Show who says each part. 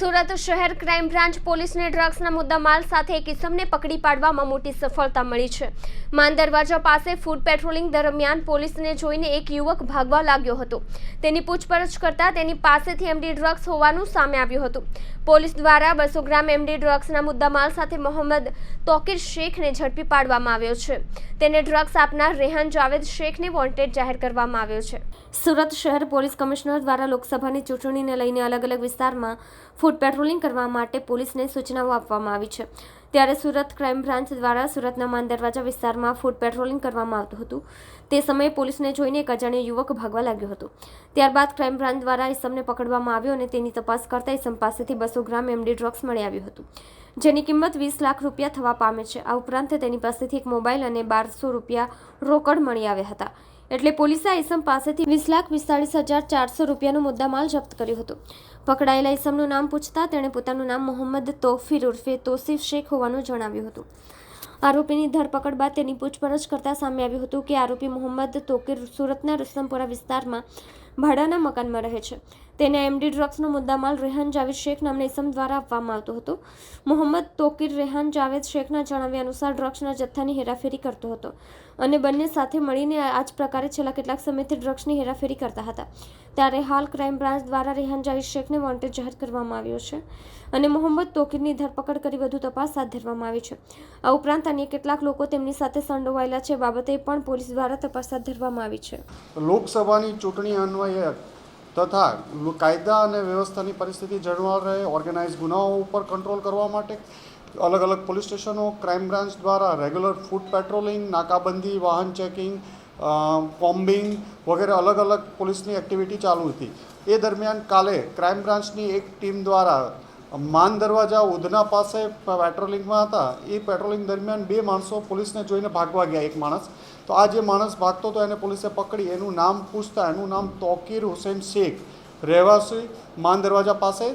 Speaker 1: સુરત શહેર crime branch પોલીસને ડ્રગ્સના મુદ્દામાલ સાથે એક ઇસમને પકડી પાડવામાં મોટી સફળતા મળી છે. માન દરવાજા પાસે ફૂડ પેટ્રોલિંગ દરમિયાન પોલીસને જોઈને એક યુવક ભાગવા લાગ્યો હતો. તેની પૂછપરછ કરતા તેની પાસેથી એમડી ડ્રગ્સ હોવાનું સામે આવ્યું હતું. પોલીસ દ્વારા બસો ગ્રામ એમડી ડ્રગ્સના મુદ્દામાલ સાથે મોહમ્મદ તોકીર શેખને ઝડપી પાડવામાં આવ્યો છે. તેને ડ્રગ્સ આપનાર રેહાન જાવેદ શેખને વોન્ટેડ જાહેર કરવામાં આવ્યો છે. સુરત શહેર પોલીસ કમિશનર દ્વારા લોકસભાની ચૂંટણીને લઈને અલગ અલગ વિસ્તારમાં પેટ્રોલિંગ કરવા માટે પોલીસને સૂચનાઓ આપવામાં આવી છે. ત્યારે સુરત ક્રાઇમ બ્રાન્ચ દ્વારા સુરતના માન દરવાજા વિસ્તારમાં ફૂડ પેટ્રોલિંગ કરવામાં આવતું હતું. તે સમયે પોલીસને જોઈને એક અજાણ્યો યુવક ભાગવા લાગ્યો હતો. ત્યારબાદ ક્રાઇમ બ્રાન્ચ દ્વારા ઇસમને પકડવામાં આવ્યો અને તેની તપાસ કરતા ઇસમ પાસેથી બસો ગ્રામ એમડી ડ્રગ્સ મળી આવ્યું હતું. જેની કિંમત વીસ લાખ રૂપિયા થવા પામે છે. આ ઉપરાંત તેની પાસેથી એક મોબાઈલ અને બારસો રૂપિયા રોકડ મળી આવ્યા હતા. એટલે પોલીસે આઈસમ પાસેથી વીસ લાખ પિસ્તાળીસ હજાર ચારસો રૂપિયાનો મુદ્દામાલ જપ્ત કર્યો હતો. પકડાયેલા ઇસમનું નામ પૂછતા તેણે પોતાનું નામ મોહમ્મદ તોફીર ઉર્ફે તોસીફ શેખ હોવાનું જણાવ્યું હતું. આરોપીની ધરપકડ બાદ તેની પૂછપરછ કરતા સામે આવ્યું હતું કે આરોપી મોહમ્મદ તોકીર સુરતના રુસ્તમપુરા વિસ્તારમાં ભાડાના મકાનમાં રહે છે. તેને એમડી ડ્રગ્સનો મુદ્દામાલ રેહાન જાવેદ શેખ નામના ઇસમ દ્વારા આપવામાં આવતો હતો. મોહમ્મદ તોકીર રેહાન જાવેદ શેખના જણાવ્યા અનુસાર ડ્રગ્સના જથ્થાની હેરાફેરી કરતો હતો અને બંને સાથે મળીને આ જ પ્રકારે છેલ્લા કેટલાક સમયથી ડ્રગ્સની હેરાફેરી કરતા હતા. ત્યારે હાલ ક્રાઇમ બ્રાન્ચ દ્વારા રેહાન જાવેદ શેખને વોન્ટેડ જાહેર કરવામાં આવ્યો છે અને મોહમ્મદ તોકીરની ધરપકડ કરી વધુ તપાસ હાથ ધરવામાં આવી છે. આ ઉપરાંત અન્ય કેટલાક લોકો તેમની સાથે સંડોવાયેલા છે. બાબતે પણ પોલીસ દ્વારા તપાસ હાથ ધરવામાં આવી છે.
Speaker 2: લોકસભાની ચૂંટણી અન્વયે તથા કાયદા અને વ્યવસ્થાની પરિસ્થિતિ જળવાઈ રહે, ઓર્ગેનાઇઝ ગુનાઓ ઉપર કંટ્રોલ કરવા માટે અલગ અલગ પોલીસ સ્ટેશનો, ક્રાઇમ બ્રાન્ચ દ્વારા રેગ્યુલર ફૂડ પેટ્રોલિંગ, નાકાબંધી, વાહન ચેકિંગ કોમ્બિંગ વગેરે અલગ અલગ પોલીસની એક્ટિવિટી ચાલુ હતી. એ દરમિયાન કાલે ક્રાઇમ બ્રાન્ચની એક ટીમ દ્વારા માન દરવાજા ઉધના પાસે પેટ્રોલિંગમાં હતા. એ પેટ્રોલિંગ દરમિયાન બે માણસો પોલીસને જોઈને ભાગવા ગયા, એક માણસ. તો આ જે માણસ ભાગતો હતો એને પોલીસે પકડી. એનું નામ પૂછતા એનું નામ તોકીર હુસેન શેખ. રહેવાસી માન દરવાજા પાસે